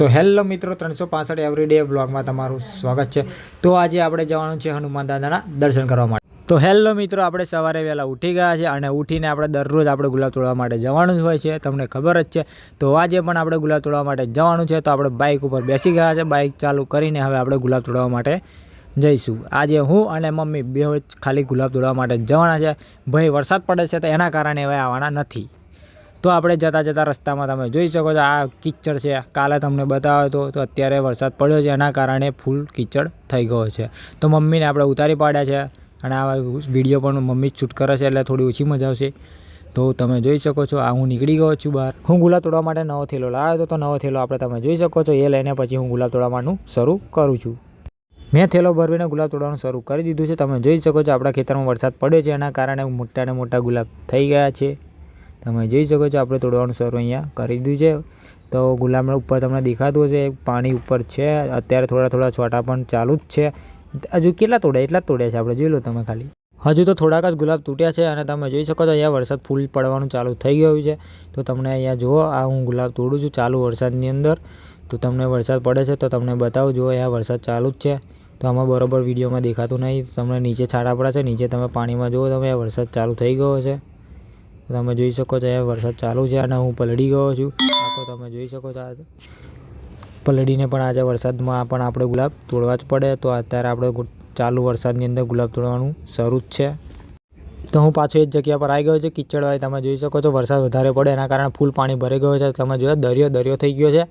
તો હેલો મિત્રો, ત્રણસો પાસઠ એવરીડે બ્લોગમાં તમારું સ્વાગત છે. તો આજે આપણે જવાનું છે હનુમાન દાદાના દર્શન કરવા માટે. તો હેલો મિત્રો, આપણે સવારે વહેલા ઉઠી ગયા છે અને ઉઠીને આપણે દરરોજ આપણે ગુલાબ તોડવા માટે જવાનું જ હોય છે, તમને ખબર જ છે. તો આજે પણ આપણે ગુલાબ તોડવા માટે જવાનું છે, તો આપણે બાઇક ઉપર બેસી ગયા છે. બાઇક ચાલુ કરીને હવે આપણે ગુલાબ તોડવા માટે જઈશું. આજે હું અને મમ્મી બે ખાલી ગુલાબ તોડવા માટે જવાના છે. ભાઈ વરસાદ પડે છે તો એના કારણે હવે આવવાના નથી. તો આપણે જતાં જતાં રસ્તામાં તમે જોઈ શકો છો, આ કિચડ છે, કાલે તમને બતાવ્યો હતો તો અત્યારે વરસાદ પડ્યો છે, એના કારણે ફૂલ કિચડ થઈ ગયો છે. તો મમ્મીને આપણે ઉતારી પાડ્યા છે, અને આ વીડિયો પણ મમ્મી જ શૂટ કરે છે, એટલે થોડી ઓછી મજા આવશે. તો તમે જોઈ શકો છો, આ હું નીકળી ગયો છું બહાર. હું ગુલાબ તોડવા માટે નવો થેલો લાવ્યો હતો, તો નવો થેલો આપણે તમે જોઈ શકો છો, એ લઈને પછી હું ગુલાબ તોડવા માટેનું શરૂ કરું છું. મેં થેલો ભરવીને ગુલાબ તોડવાનું શરૂ કરી દીધું છે, તમે જોઈ શકો છો, આપણા ખેતરમાં વરસાદ પડ્યો છે, એના કારણે મોટા ને મોટા ગુલાબ થઈ ગયા છે. તમે જોઈ શકો છો, આપણે તોડવાનું શરૂ અહીંયા કરી દીધું છે. તો ગુલાબના ઉપર તમને દેખાતું હશે, પાણી ઉપર છે. અત્યારે થોડા થોડા છોટા પણ ચાલુ જ છે. હજુ કેટલા તોડ્યા? એટલા જ તોડ્યા છે આપણે, જોઈ લો તમે ખાલી. હજુ તો થોડાક જ ગુલાબ તૂટ્યા છે અને તમે જોઈ શકો છો, અહીંયા વરસાદ ફૂલ પડવાનું ચાલુ થઈ ગયું છે. તો તમને અહીંયા જુઓ, આ હું ગુલાબ તોડું છું ચાલુ વરસાદની અંદર. તો તમને વરસાદ પડે છે તો તમને બતાવું, જુઓ અહીંયા વરસાદ ચાલુ જ છે. તો આમાં બરોબર વિડીયોમાં દેખાતું નહીં. તમને નીચે છાડા પડે છે, નીચે તમે પાણીમાં જુઓ, તમે વરસાદ ચાલુ થઈ ગયો છે તમે જોઈ શકો છો અહીંયા વરસાદ ચાલુ છે અને હું પલળી ગયો છું. આખો તમે જોઈ શકો છો પલળીને પણ આજે વરસાદમાં પણ આપણે ગુલાબ તોડવા જ પડે. તો અત્યારે આપણે ચાલુ વરસાદની અંદર ગુલાબ તોડવાનું શરૂ જ છે. તો હું પાછો એ જ જગ્યા પર આવી ગયો છું, કિચડવાળી. તમે જોઈ શકો છો વરસાદ વધારે પડે, એના કારણે ફૂલ પાણી ભરાઈ ગયો છે. તમે જોયો, દરિયો દરિયો થઈ ગયો છે.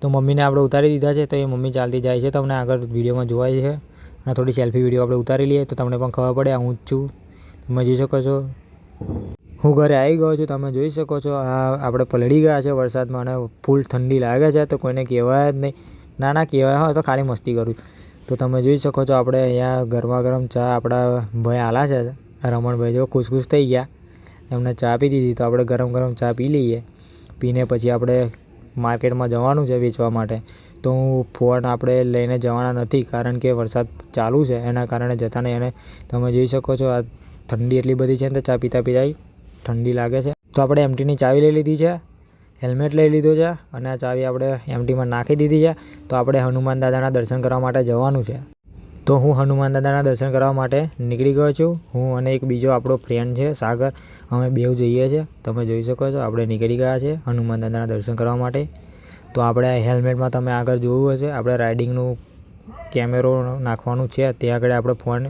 તો મમ્મીને આપણે ઉતારી દીધા છે. તો એ મમ્મી ચાલતી જાય છે. તમને આગળ વિડીયોમાં જોવાય છે. અને થોડી સેલ્ફી વીડિયો આપણે ઉતારી લઈએ. તો તમને પણ ખબર પડે હું જ છું. તમે જોઈ શકો છો હું ઘરે આવી ગયો છું, તમે જોઈ શકો છો, આ આપણે પલળી ગયા છે વરસાદમાં અને ફૂલ ઠંડી લાગે છે, તો કોઈને કહેવાય જ નહીં. ના ના કહેવાય હોય તો ખાલી મસ્તી કરું તો તમે જોઈ શકો છો, આપણે અહીંયા ગરમા ગરમ ચા આપણા ભાઈ આલા છે, રમણભાઈ જો ખુશખુશ થઈ ગયા. એમને ચા પી દીધી, તો આપણે ગરમ ગરમ ચા પી લઈએ. પીને પછી આપણે માર્કેટમાં જવાનું છે વેચવા માટે. તો હું ફોન આપણે લઈને જવાના નથી, કારણ કે વરસાદ ચાલુ છે, એના કારણે જતા નહીં. અને તમે જોઈ શકો છો, આ ઠંડી એટલી બધી છે ને, તો ચા પીતા પીતા ઠંડી લાગે છે. તો આપણે એમટીની ચાવી લઈ લીધી છે હેલ્મેટ લઈ લીધું છે અને આ ચાવી આપણે એમટીમાં નાખી દીધી છે. તો આપણે હનુમાન દાદાના દર્શન કરવા માટે જવાનું છે. તો હું હનુમાન દાદાના દર્શન કરવા માટે નીકળી ગયો છું. હું અને એક બીજો આપણો ફ્રેન્ડ છે, સાગર. અમે બેવ જઈએ છીએ તમે જોઈ શકો છો, આપણે નીકળી ગયા છે હનુમાન દાદાના દર્શન કરવા માટે. તો આપણે હેલ્મેટમાં તમે આગળ જોયું હશે. આપણે રાઇડિંગનું કેમેરો નાખવાનું છે. તે આગળ આપણે ફોન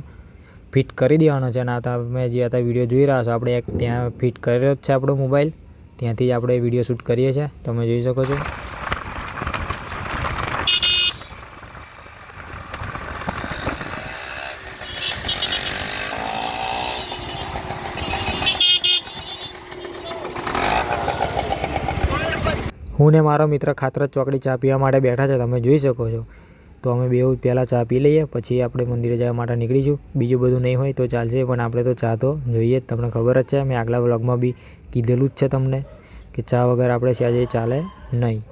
ફિટ કરી દેવાનો છે અને આ તમે જે અત્યારે વીડિયો જોઈ રહ્યા છો. આપણે એક ત્યાં ફિટ કર્યો જ છે આપણો મોબાઈલ. ત્યાંથી જ આપણે વીડિયો શૂટ કરીએ છીએ. તમે જોઈ શકો છો. હું ને મારો મિત્ર ખાતરત ચોકડી ચા પીવા માટે બેઠા છે. તમે જોઈ શકો છો. તો અમે બે પહેલાં ચા પી લઈએ પછી આપણે મંદિરે જવા માટે નીકળીશું. બીજું બધું નહીં હોય તો ચાલશે પણ આપણે તો ચા તો જોઈએ જ. તમને ખબર જ છે મેં આગલા વ્લોગમાં બી કીધેલું જ છે તમને કે ચા વગર આપણે સાંજે ચાલે નહીં.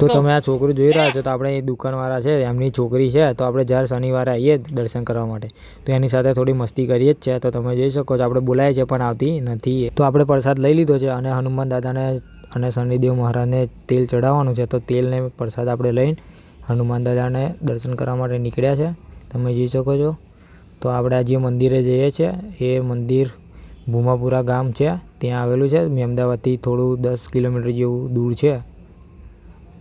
તો તમે આ છોકરું જોઈ રહ્યા છો તો આપણે એ દુકાનવાળા છે એમની છોકરી છે તો આપણે જ્યારે શનિવારે આવીએ દર્શન કરવા માટે તો એની સાથે થોડી મસ્તી કરીએ જ છે. તો તમે જોઈ શકો છો આપણે બોલાય છે પણ આવતી નથી. તો આપણે પ્રસાદ લઈ લીધો છે અને હનુમાન દાદાને અને શનિદેવ મહારાજને તેલ ચડાવવાનું છે તો તેલને પ્રસાદ આપણે લઈને હનુમાન દાદાને દર્શન કરવા માટે નીકળ્યા છે. તમે જોઈ શકો છો. તો આપણે આ જે મંદિરે જઈએ છીએ એ મંદિર ભૂમાપુરા ગામ છે. ત્યાં આવેલું છે. અમદાવાદથી થોડું દસ કિલોમીટર જેવું દૂર છે.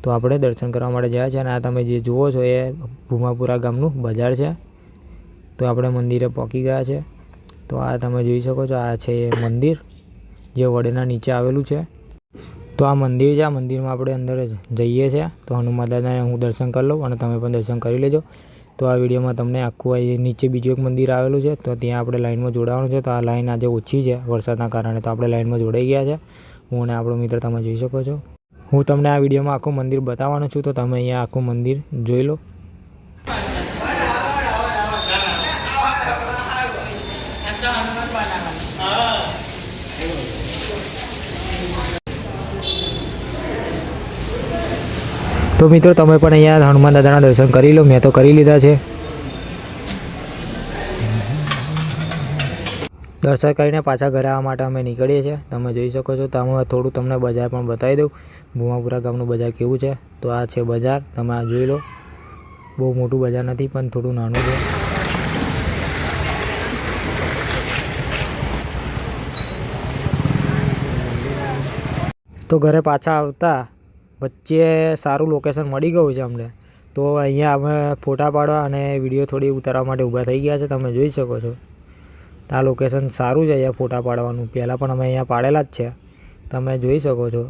તો આપણે દર્શન કરવા માટે જાય છે અને આ તમે જે જુઓ છો, એ ભૂમાપુરા ગામનું બજાર છે. તો આપણે મંદિરે પહોંચી ગયા છે. તો આ તમે જોઈ શકો છો, આ છે એ મંદિર, જે વડના નીચે આવેલું છે. તો આ મંદિર છે, આ મંદિરમાં આપણે અંદર જઈએ છીએ. તો હનુમાન દાદાને હું દર્શન કરી લઉં અને તમે પણ દર્શન કરી લેજો. તો આ વિડીયોમાં તમને આખું આ નીચે બીજું એક મંદિર આવેલું છે, તો ત્યાં આપણે લાઇનમાં જોડાવાનું છે. તો આ લાઇન આજે ઓછી છે, વરસાદના કારણે તો આપણે લાઇનમાં જોડાઈ ગયા છે. હું અને આપણો મિત્ર તમે જોઈ શકો છો. હું તમને આ વિડીયોમાં આખું મંદિર બતાવવાનો છું, તો તમે અહીંયા આખું મંદિર જોઈ લો. તો મિત્રો, તમે પણ અહીંયા હનુમાન દાદાના દર્શન કરી લો. મેં તો કરી લીધા છે. દર્શન કરીને પાછા ઘરે આવવા માટે અમે નીકળીએ છીએ. તમે જોઈ શકો છો, તો હું થોડું તમને બજાર પણ બતાવી દઉં. ભૂમાપુરા ગામનું બજાર કેવું છે? તો આ છે બજાર. તમે આ જોઈ લો. બહુ મોટું બજાર નથી, પણ થોડું નાનું છે. તો ઘરે પાછા આવતા વચ્ચે સારું લોકેશન મળી ગયું છે અમને. તો અહીંયા અમે ફોટા પાડવા અને વીડિયો થોડી ઉતારવા માટે ઊભા થઈ ગયા છે. તમે જોઈ શકો છો. આ લોકેશન સારું છે અહીંયા ફોટા પાડવાનું. પહેલાં પણ અમે અહીંયા પાડેલા જ છે. તમે જોઈ શકો છો.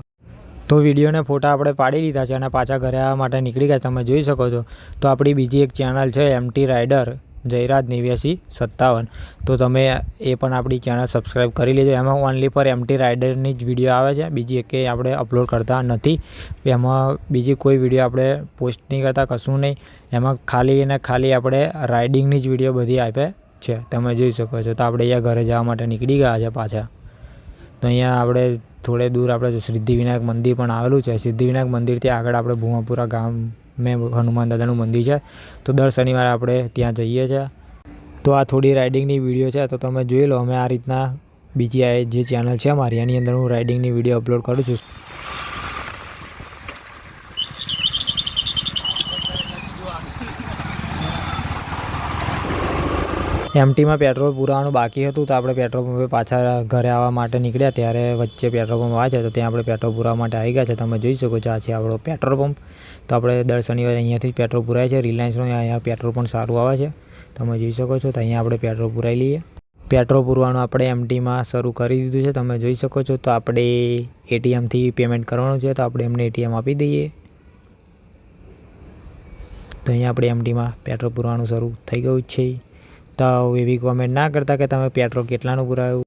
તો વિડીયોને ફોટા આપણે પાડી લીધા છે અને પાછા ઘરે આવવા માટે નીકળી ગયા તમે જોઈ શકો છો. તો આપણી બીજી એક ચેનલ છે એમટી રાઇડર જયરાજ નેવ્યાસી સત્તાવન. તો તમે એ પણ આપણી ચેનલ સબસ્ક્રાઈબ કરી લેજો. એમાં ઓનલી પર એમટી રાઇડરની જ વીડિયો આવે છે. બીજી એકે આપણે અપલોડ કરતા નથી. એમાં બીજી કોઈ વીડિયો આપણે પોસ્ટ નહીં કરતા, કશું નહીં. એમાં ખાલી અને ખાલી આપણે રાઇડિંગની જ વીડિયો બધી આપે છે. તમે જોઈ શકો છો. તો આપણે અહીંયા ઘરે જવા માટે નીકળી ગયા છે પાછા. તો અહીંયા આપણે થોડે દૂર આપણે સિદ્ધિવિનાયક મંદિર પણ આવેલું છે. સિદ્ધિવિનાયક મંદિરથી આગળ આપણે ભૂમાપુરા ગામ મેં હનુમાન દાદાનું મંદિર છે. તો દર શનિવારે આપણે ત્યાં જઈએ છીએ તો આ થોડી રાઇડિંગની વીડિયો છે, તો તમે જોઈ લો, અમે આ રીતના બીજી આ જે ચેનલ છે મારી એની અંદર હું રાઇડિંગની વીડિયો અપલોડ કરું છું. એમટીમાં પેટ્રોલ પુરાવાનું બાકી હતું તો આપણે પેટ્રોલ પંપે પાછા ઘરે આવવા માટે નીકળ્યા. ત્યારે વચ્ચે પેટ્રોલ પંપ આવ્યા છે તો ત્યાં આપણે પેટ્રોલ પુરાવા માટે આવી ગયા છે. તમે જોઈ શકો છો, આ છે આપણો પેટ્રોલ પંપ. તો આપણે દર શનિવારે અહીંયાથી જ પેટ્રોલ પુરાય છે. રિલાયન્સનો અહીંયા પેટ્રોલ પણ સારું આવે છે. તમે જોઈ શકો છો, તો અહીંયા આપણે પેટ્રોલ પુરાઈ લઈએ. પેટ્રોલ પૂરવાનું આપણે એમટીમાં શરૂ કરી દીધું છે. તમે જોઈ શકો છો, તો આપણે એટીએમથી પેમેન્ટ કરવાનું છે. તો આપણે એમને એટીએમ આપી દઈએ. તો અહીંયા આપણે એમટીમાં પેટ્રોલ પૂરવાનું શરૂ થઈ ગયું છે. તો એવી કોમેન્ટ ના કરતા કે તમે પેટ્રોલ કેટલાનું પુરાયું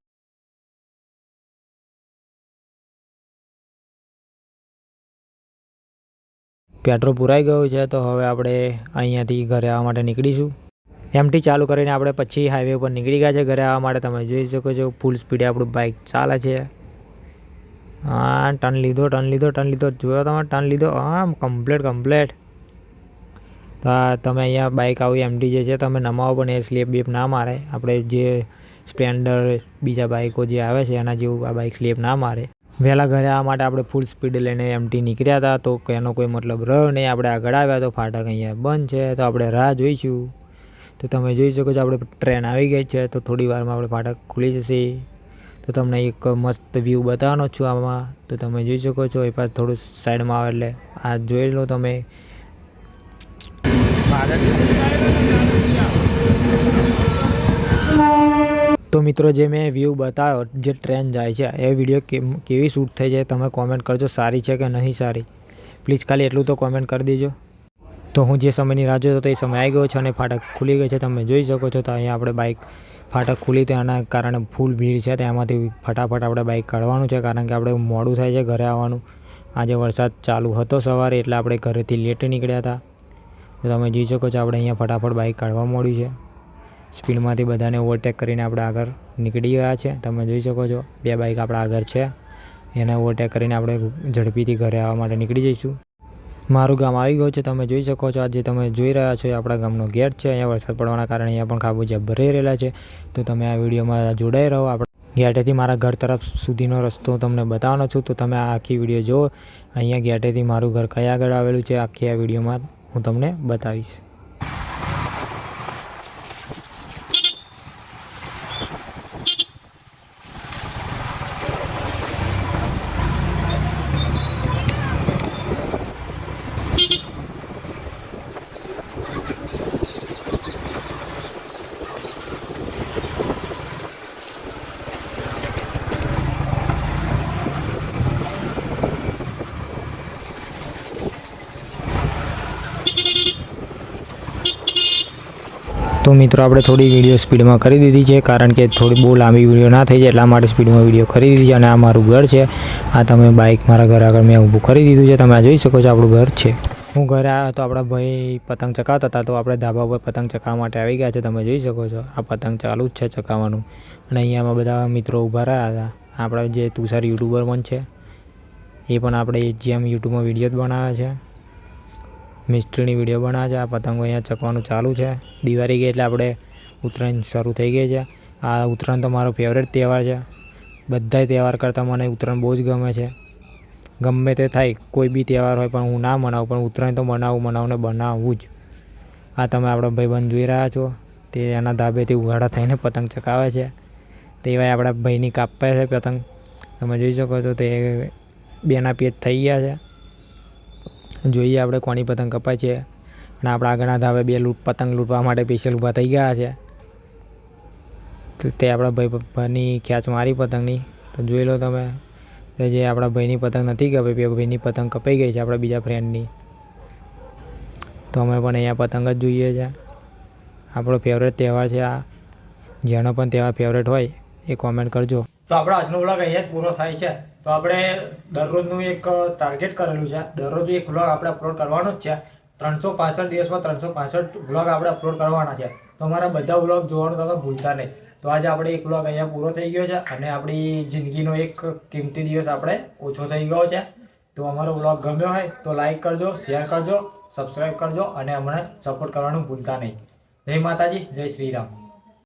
પેટ્રોલ પુરાઈ ગયું છે, તો હવે આપણે અહીંયાથી ઘરે આવવા માટે નીકળીશું. એમટી ચાલુ કરીને આપણે પછી હાઈવે ઉપર નીકળી ગયા છે, ઘરે આવવા માટે. તમે જોઈ શકો છો ફૂલ સ્પીડે આપણું બાઇક ચાલે છે. હા ટર્ન લીધો ટર્ન લીધો ટર્ન લીધો. જોયો તમે ટર્ન લીધો. હા કમ્પ્લેટ કમ્પ્લેટ તો આ તમે અહીંયા બાઇક આવી એમટી જે છે, તમે નમાવો પણ એ સ્લીપ બીપ ના મારે. આપણે જે સ્પ્લેન્ડર બીજા બાઇકો જે આવે છે, એના જેવું આ બાઇક સ્લીપ ના મારે. વહેલા ઘરે આ માટે આપણે ફૂલ સ્પીડ લઈને એમટી નીકળ્યા હતા, તો એનો કોઈ મતલબ રહ્યો નહીં. આપણે આગળ આવ્યા તો ફાટક અહીંયા બંધ છે, તો આપણે રાહ જોઈશું. તો તમે જોઈ શકો છો, આપણે ટ્રેન આવી ગઈ છે, તો થોડી વારમાં આપણે ફાટક ખુલી જશે. તો તમને એક મસ્ત વ્યૂ બતાવવાનો છું આમાં. તો તમે જોઈ શકો છો, એ પાછ થોડું સાઈડમાં આવે એટલે આ જોઈ લો તમે. તો મિત્રો જે મેં વ્યૂ બતાવ્યો જે ટ્રેન જાય છે, એ વીડિયો કેવી શૂટ થઈ છે તમે કોમેન્ટ કરજો, સારી છે કે નહીં સારી. પ્લીઝ ખાલી એટલું તો કોમેન્ટ કરી દેજો. તો હું જે સમયની રાહ જોતો હતો, એ સમય આવી ગયો છે અને ફાટક ખુલી ગઈ છે. તમે જોઈ શકો છો તો અહીંયા આપણે બાઇક ફાટક ખુલી તો એના કારણે ફૂલ ભીડ છે. તેમાંથી ફટાફટ આપણે બાઇક કાઢવાનું છે, કારણ કે આપણે મોડું થાય છે ઘરે આવવાનું. આજે વરસાદ ચાલુ હતો સવારે, એટલે આપણે ઘરેથી લેટ નીકળ્યા હતા. તો તમે જોઈ શકો છો આપણે અહીંયા ફટાફટ બાઇક કાઢવા મળ્યું છે. સ્પીડમાંથી બધાને ઓવરટેક કરીને આપણે આગળ નીકળી ગયા છે. તમે જોઈ શકો છો, બે બાઇક આપણા આગળ છે. એને ઓવરટેક કરીને આપણે ઝડપીથી ઘરે આવવા માટે નીકળી જઈશું. મારું ગામ આવી ગયું છે. તમે જોઈ શકો છો આજે તમે જોઈ રહ્યા છો એ આપણા ગામનો ગેટ છે. અહીંયા વરસાદ પડવાના કારણે અહીંયા પણ ખાબોચિયા ભરાઈ રહેલા છે. તો તમે આ વિડીયોમાં જોડાઈ રહો. આપણે ગેટેથી મારા ઘર તરફ સુધીનો રસ્તો તમને બતાવવાનો છું. તો તમે આ આખી વીડિયો જુઓ. અહીંયા ગેટેથી મારું ઘર કયા આગળ આવેલું છે, આખી આ વિડીયોમાં હું તમને બતાવીશ. તો મિત્રો આપણે થોડી વીડિયો સ્પીડમાં કરી દીધી છે, કારણ કે થોડી બહુ લાંબી વીડિયો ના થઈ જાય એટલા માટે સ્પીડમાં વીડિયો કરી દીધી છે અને આ મારું ઘર છે. આ તમે બાઇક મારા ઘર આગળ મેં ઊભું કરી દીધું છે. તમે આ જોઈ શકો છો આપણું ઘર છે. હું ઘરે આવ્યો તો આપણા ભાઈ પતંગ ચકાવતા હતા, તો આપણે ધાબા પર પતંગ ચકાવવા માટે આવી ગયા છે. તમે જોઈ શકો છો, આ પતંગ ચાલુ જ છે ચકાવવાનું અને અહીંયામાં બધા મિત્રો ઊભા રહ્યા હતા. આપણા જે તુષાર યુટ્યુબર પણ છે, એ પણ આપણે જેમ યુટ્યુબમાં વીડિયો જ બનાવે છે. મિસ્ત્રીની વીડિયો બનાવે છે, આ પતંગો અહીંયા ચકવાનું ચાલુ છે. દિવાળી ગઈ એટલે આપણે ઉત્તરાયણ શરૂ થઈ ગઈ છે. આ ઉત્તરાયણ તો મારો ફેવરેટ તહેવાર છે. બધાય તહેવાર કરતાં મને ઉત્તરાયણ બહુ જ ગમે છે. ગમે તે થાય, કોઈ બી તહેવાર હોય પણ હું ના મનાવું, પણ ઉત્તરાયણ તો મનાવું મનાવું ને બનાવવું જ. આ તમે આપણા ભાઈબંધ જોઈ રહ્યા છો. તે એના ધાબેથી ઉઘાડા થઈને પતંગ ચકાવે છે. તેવાય આપણા ભાઈની કાપે છે પતંગ. તમે જોઈ શકો છો, તે બેના પેજ થઈ ગયા છે. જોઈએ આપણે કોની પતંગ કપાય છે. અને આપણા આગળના ધાવે બે લૂંટ પતંગ લૂંટવા માટે સ્પેશિયલ ઊભા થઈ ગયા છે. તો તે આપણા ભાઈ ભાઈની ખેંચ મારી પતંગની. તો જોઈ લો તમે જે આપણા ભાઈની પતંગ નથી કપાઈ બે ભાઈની પતંગ કપાઈ ગઈ છે આપણા બીજા ફ્રેન્ડની તો અમે પણ અહીંયા પતંગ જ જોઈએ છે. આપણો ફેવરેટ તહેવાર છે આ. જેનો પણ તહેવાર ફેવરેટ હોય, એ કોમેન્ટ કરજો. તો આપણો આજનો બ્લોગ અહીંયા જ પૂરો થાય છે. તો આપણે દરરોજનું એક ટાર્ગેટ કરેલું છે. દરરોજ એક વ્લોગ આપણે અપલોડ કરવાનો જ છે. ત્રણસો પાસઠ દિવસમાં ત્રણસો પાસઠ વ્લોગ આપણે અપલોડ કરવાના છે. તો અમારા બધા વ્લોગ જોવાનું તમે ભૂલતા નહીં. તો આજે આપણે એક વ્લોગ અહીંયા પૂરો થઈ ગયો છે અને આપણી જિંદગીનો એક કિંમતી દિવસ આપણે ઓછો થઈ ગયો છે. તો અમારો વ્લોગ ગમ્યો હોય તો લાઈક કરજો શેર કરજો સબસ્ક્રાઈબ કરજો અને અમને સપોર્ટ કરવાનું ભૂલતા નહીં. જય માતાજી, જય શ્રી રામ.